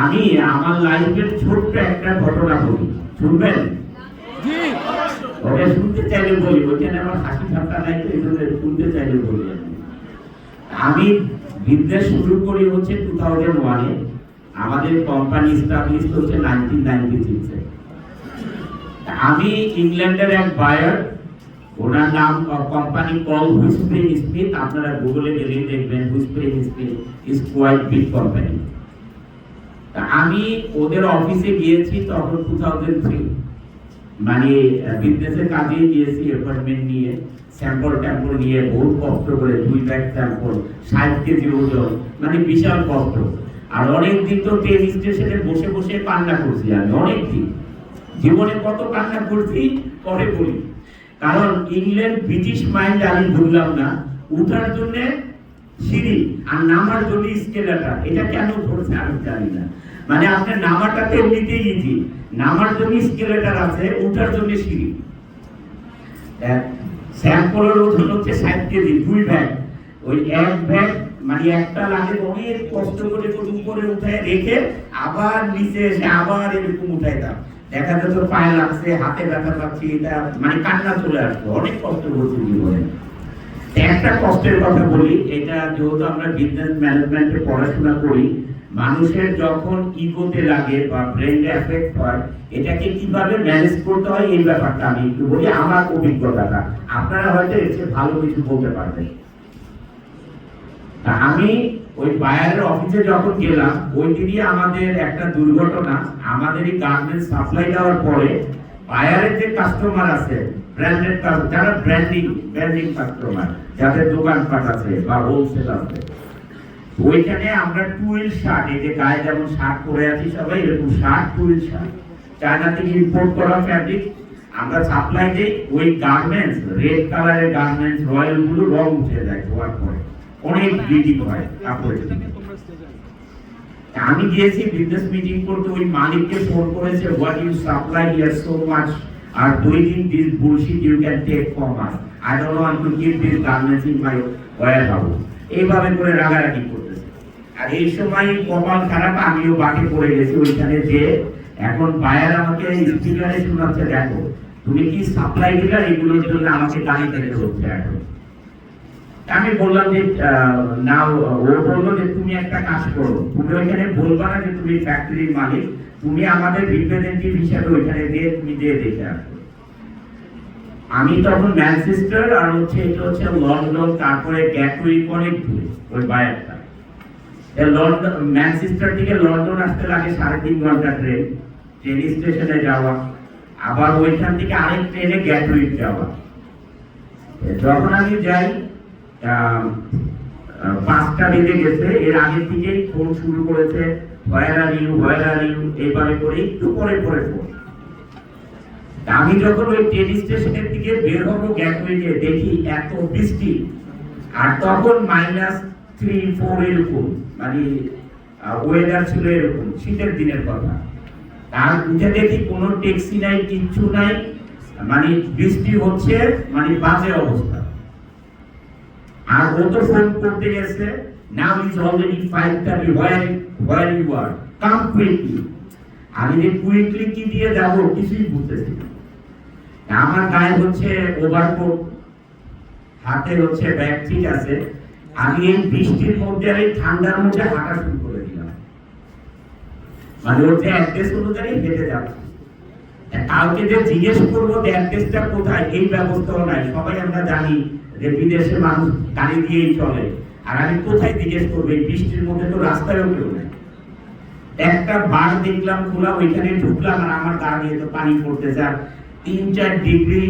আমি আমার লাইফের ছোট্ট একটা ঘটনা বলি। শুনবেন? ওটা শুনতে চাইলে বলি ওইখানে আমার হাসি ঠাট্টা নাই তো এই জন্য শুনতে চাইলে বলি আমি। বিদ্যা শুরু করি হচ্ছে টু থাউজেন্ড ওয়ানে আমাদের কোম্পানি স্টাবলিশ হচ্ছে নাইনটিন নাইনটি সিক্সে আমি ইংল্যান্ডের এক বায়ার ওনার নাম কোম্পানি কল হুইসপ্রিং স্মিথ আপনারা গুগলে গেলে দেখবেন Whispering Smith is quite big company আমি ওদের অফিসে গিয়েছি তখন টু থাউজেন্ড থ্রি মানে কাজে গিয়েছি অ্যাপয়েন্টমেন্ট নিয়ে স্যাম্পল ট্যাম্পল নিয়ে, বহুত কষ্ট করে, দুই ব্যাগ স্যাম্পল ষাট কেজি ওজন মানে বিশাল কষ্ট। আর অনেক দিন তো ট্রেন স্টেশনে বসে বসে করছি আমি জীবনে কত কান্না করছি, পরে বলি। কারণ ইংল্যান্ড, ব্রিটিশ মাইন্ড আমি ভুললাম না, উঠার জন্য সিঁড়ি আর নামার জন্য স্কেলেটার এটা কেন ধরছে আমি জানি না। মানে আপনার নামাটা তো এমনিতেই ইজি নামার জন্য স্কেলেটার আছে, উঠার জন্য সিঁড়ি। স্যাম্পলের ওজন হচ্ছে ষাট কেজি, দুই ব্যাগ ওই এক ব্যাগ মানে একটা লাগে অনেক কষ্ট করে করে উপরে উঠে রেখে আবার নিচে এসে আবার এরকম উঠাইতাম দেখা যেত পায়ে লাগছে, হাতে ব্যথা পাচ্ছি, এটা মানে কান্না চলে আসতো অনেক কষ্ট করছি জীবনে। একটা কষ্টের কথা বলি, এটা যেহেতু আমরা বিজনেস ম্যানেজমেন্টে পড়াশোনা করি, মানুষের যখন ইগোতে লাগে বা ব্রেন এফেক্ট হয়, এটাকে কীভাবে ম্যানেজ করতে হয় এই ব্যাপারটা আমি একটু বলি, আমার অভিজ্ঞতাটা। আপনারা হয়তো এসে ভালো কিছু বলতে পারবেন। তা আমি ওই বায়ারের অফিসে যখন গেলাম ওই দিনই আমাদের একটা দুর্ঘটনা, আমাদের এই গার্মেন্টস সাপ্লাই দেওয়ার পরে বায়ারের যে কাস্টমার আছে ব্র্যান্ডেড যারা ব্র্যান্ডিং ব্র্যান্ডিং কাস্টমার যাদের বা হোলসেল আছে। ওইখানে আমরা শার্ট এই যে গায়ে যেমন শার্ট পরে আছি সবাই, এরকম শার্ট শার্ট চায়না থেকে ইম্পোর্ট করা ফ্যাব্রিক আমরা সাপ্লাই দিই, ওই গার্মেন্টস রেড কালারের গার্মেন্টস রং উঠে যায় ধোয়ার পরে। অনেক হয় কাপড়ের আমি গিয়েছি বিজনেস মিটিং করতে, ওই মালিককে ফোন করেছে what you supply here so দিন this bullshit you can take from us I don't want to give this garments in my warehouse এইভাবে করে রাগারাগি করতেছে। আর এই সময় কপাল খারাপ, আমিও বাকি পড়ে গেছি ওইখানে যে এখন বায়ার আমাকে স্পিকারে শোনাচ্ছে, দেখো, তুমি কি সাপ্লাই ডিলার এগুলোর জন্য আমাকে গাড়ি থেকে হচ্ছে এখন? আমি বললাম যে না ও বলল যে, তুমি একটা কাজ করো, তুমি ওইখানে বলবা না যে, তুমি ফ্যাক্টরির মালিক তুমি আমাদের রিপ্রেজেন্টেটিভ হিসেবে ওইখানে দিয়ে তুমি দিয়ে দেখে আসো। আমি তখন ম্যানচেস্টার আর হচ্ছে এটা হচ্ছে লন্ডন, তারপরে গ্যাটউইক অনেক দূরে, ওই বায়ারটা। লন্ডন, ম্যানচেস্টার থেকে লন্ডন আসতে লাগে সাড়ে তিন ঘণ্টা ট্রেন ট্রেন স্টেশনে যাওয়া। আবার ওইখান থেকে আরেক ট্রেনে গ্যাটউইক যাওয়া। যখন আমি যাই পাঁচটা বেজে গেছে। এর আগের থেকেই ফোন শুরু করেছে হোয়ার আর ইউ হোয়ার এইভাবে করে একটু পরে পরে ফোন আমি যখন ওই ট্রেন স্টেশনের দিকে বের হব গ্যাটওয়েতে দেখি এত বৃষ্টি। আর তখন মাইনাস থ্রি ফোর এরকম মানে ওয়েদার ছিল এরকম, শীতের দিনের কথা। আর উঠে দেখি কোনো ট্যাক্সি নাই, কিচ্ছু নাই। মানে বৃষ্টি হচ্ছে মানে বাজে অবস্থা। আর ও তো করতে গেছে now is already five thirty where where you are come quickly আমি যে কুইকলি কি দিয়ে যাব, কিছুই বুঝতেছি আমার গায়ে হচ্ছে ওভারকোট হাতে হচ্ছে ব্যাগ ঠিক আছে। আমি এই বৃষ্টির মধ্যে আর এই ঠান্ডার মধ্যে হাঁটা শুরু করে দিলাম। মানে ওর যে অ্যাড্রেস অনুযায়ী হেঁটে যাচ্ছে। কাউকে যে জিজ্ঞেস করব যে কোথায়, এই ব্যবস্থাও নাই। সবাই আমরা জানি যে বিদেশে মানুষ গাড়ি দিয়েই চলে। আর আমি কোথায় জিজ্ঞেস করব? এই বৃষ্টির মধ্যে তো রাস্তায়ও কেউ নেই। একটা বার দেখলাম খোলা, ওইখানে ঢুকলাম আর আমার গা দিয়ে তো পানি পড়তেছে। আর তিন, চার ডিগ্রি,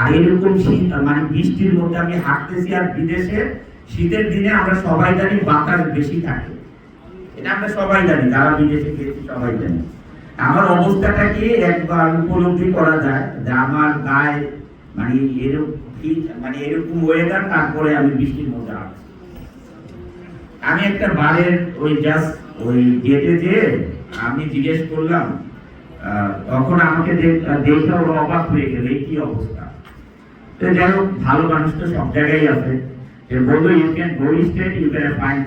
আর এরকম শীত মানে বৃষ্টির মধ্যে আমি হাঁটতেছি আর বিদেশে শীতের দিনে আমরা সবাই জানি বাতাস বেশি থাকে। এটা আমরা সবাই জানি, যারা বিদেশে গিয়েছি সবাই জানি। আমার অবস্থাটা কি? একবার উপলব্ধি করা যায় যে আমার গায়ে মানে এরকম মানে এরকম ওয়েদার তারপরে আমি বৃষ্টির মধ্যে আসছি আমি একটা বারের ওই জাস্ট ওই গেটে যে আমি জিজ্ঞেস করলাম তখন আমাকে দেখ- ওরা অবাক হয়ে গেল, এই কি অবস্থা? তো যাই হোক, ভালো মানুষ তো সব জায়গায় আছে। যে বলল you can go straight you can find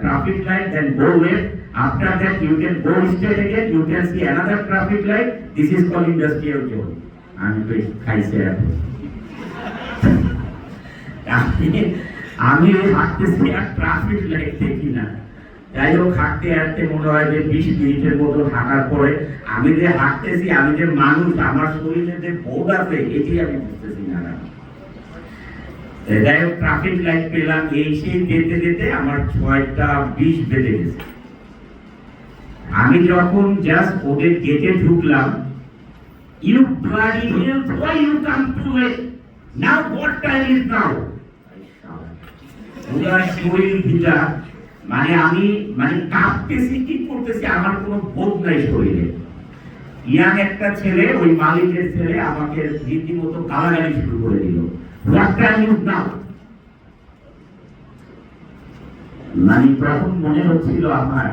traffic light then go left After that, you can go straight again, you can see another traffic light. This is called industrial zone. তো খাইছে এখন। আমি হাঁটতেছি আর ট্রাফিক লাইট দেখি না যাই হোক হাঁটতে হাঁটতে মনে হয় যে বিশ মিনিটের মতো হাঁটার পরে আমি যে হাঁটতেছি আমি যে মানুষ আমার শরীরে যে বোধ আছে এটি আমি বুঝতেছি না যাই হোক ট্রাফিক লাইট পেলাম এই সেই যেতে যেতে আমার ছয়টা বিশ বেজে গেছে আমি যখন জাস্ট ওদের গেটে ঢুকলাম you bloody hell why you come too late now what time is now? ওরা শরীর ভিজা মানে আমি মানে কাঁপতেছি, কি করতেছি, আমার কোনো বোধ নাই শরীরে। ইয়াং একটা ছেলে, ওই মালিকের ছেলে আমাকে রীতিমতো গালাগালি শুরু করে দিল। হোয়াট টাইম ইজ নাও মানে প্রথম মনে হচ্ছিল আমার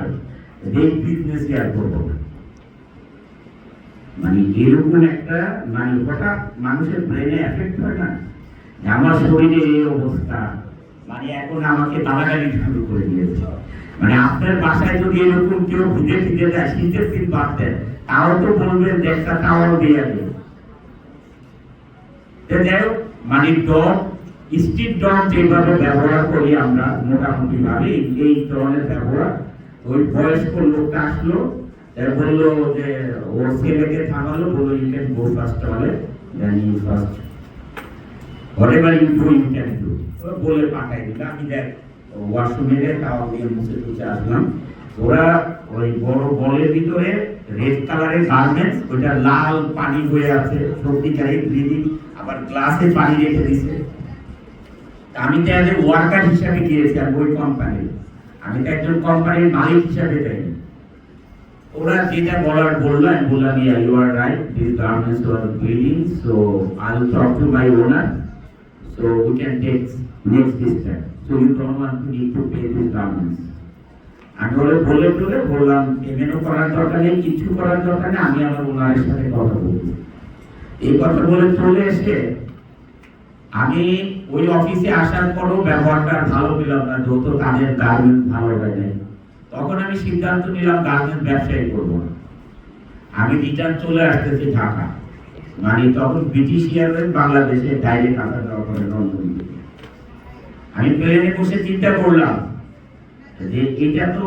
আর করব। মানে এরকম একটা মানে হঠাৎ মানুষের ব্রেনে এফেক্ট হয় না? আমার শরীরে এই অবস্থা মানে এখন আমাকে শুরু করে দিয়েছে। মানে আপনার বাসায় যদি এরকম কেউ যায় শীতের বাড়তেন তাও তো বলবেন দিয়ে যাই হোক, মানে ডগ স্ট্রিট ডগ যেভাবে ব্যবহার করি আমরা মোটামুটি ভাবে এই ধরনের ব্যবহার ওই বয়স্ক লোকটা আসলো বলল যে ওর ছেলেকে থামালো, বলল you can go first then you first do you can do তো বলে পাঠাই দিল, আমি দেখ ওয়াশরুমে তাও দিয়ে মুছে টুছে আসলাম। ওরা ওই বড় বলের ভিতরে রেড কালারের গার্মেন্টস ওইটা লাল পানি হয়ে আছে ব্লিডিং আবার গ্লাসে পানি রেখে দিছে। আমি তো ওয়ার্কার হিসাবে গিয়েছিলাম ওই কোম্পানির আমি তো একজন কোম্পানির মালিক হিসাবে যাইনি ওরা যেটা বলার বলল, আমি বললাম yeah you are right this garments are bleeding so I will talk to my owner So we can take next step. So you don't want to need to pay these garments. আমি ওরা বলে টলে বললাম পেমেন্টও করার দরকার নেই, কিছু করার দরকার নেই, আমি আমার ওনারের সাথে কথা বলব এই কথা বলে চলে এসে আমি ওই অফিসে আসার পরও ব্যবহারটা ভালো পেলাম না, যত তাদের গার্মেন্ট ভালো হয় নাই। তখন আমি সিদ্ধান্ত নিলাম গার্মেন্ট ব্যবসায়ী করব না। আমি রিটার্ন চলে আসতেছি ঢাকা। মানে তখন ব্রিটিশ এয়ারলাইন বাংলাদেশে ডাইরেক্ট আসা যাওয়া করে থেকে। আমি প্লেনে বসে চিন্তা করলাম যে এটা তো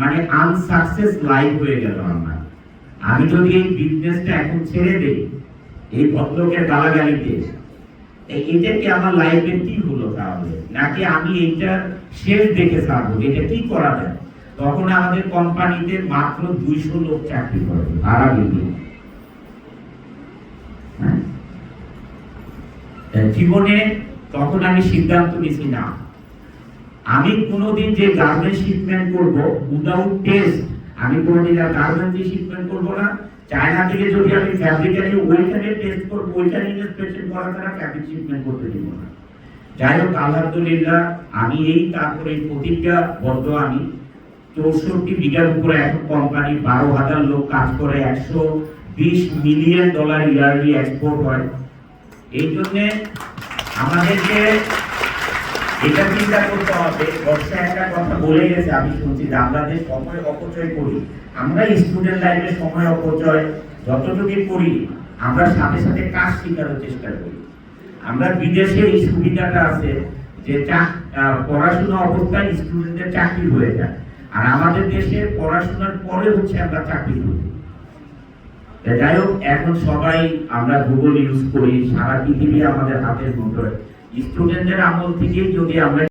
মানে আনসাকসেস লাইফ হয়ে গেল আমার। আমি যদি এই বিজনেসটা এখন ছেড়ে দেই, এই ভদ্রকে গালাগালিতে এটা কি আমার কি হলো তাহলে? নাকি আমি এইটা শেষ দেখে এটা কি করা যায়? তখন আমাদের কোম্পানিতে মাত্র দুইশো লোক চাকরি করে হ্যাঁ? জীবনে তখন আমি সিদ্ধান্ত নিছি না। আমি কোনোদিন যে গার্মেন্ট শিপমেন্ট করব উইদাউট টেস্ট আমি কোনোদিন আর গার্মেন্ট শিপমেন্ট করব না। চায়না থেকে যদি আমি আনি ওইখানে টেস্ট করব ওইখানে ইনস্পেকশন করা ছাড়া ফ্যাব্রিক শিপমেন্ট করতে দিব না। যাই হোক আলহামদুলিল্লাহ আমি এই তারপরে প্রতিজ্ঞা বদ্ধ আমি চৌষট্টি বিঘার উপরে এখন কোম্পানি বারো হাজার লোক কাজ করে, একশো বিশ মিলিয়ন ডলার ইয়ারলি এক্সপোর্ট হয়। এই জন্যে আমাদেরকে এটা চিন্তা করতে হবে। বর্ষা একটা কথা বলে গেছে, আমি শুনছি যে আমরা যে সময় অপচয় করি আমরা স্টুডেন্ট লাইফে সময় অপচয় যতটুকু করি, আমরা সাথে সাথে কাজ শেখানোর চেষ্টা করি। আমরা বিদেশে এই সুবিধাটা আছে যে পড়াশোনা অবস্থায় স্টুডেন্টের চাকরি হয়ে যায়। আর আমাদের দেশে পড়াশোনার পরে হচ্ছে আমরা চাকরি করি। যাই হোক, এখন সবাই আমরা গুগল ইউজ করি, সারা পৃথিবী আমাদের হাতের মুঠোয়। স্টুডেন্টদের আমল থেকেই যদি আমরা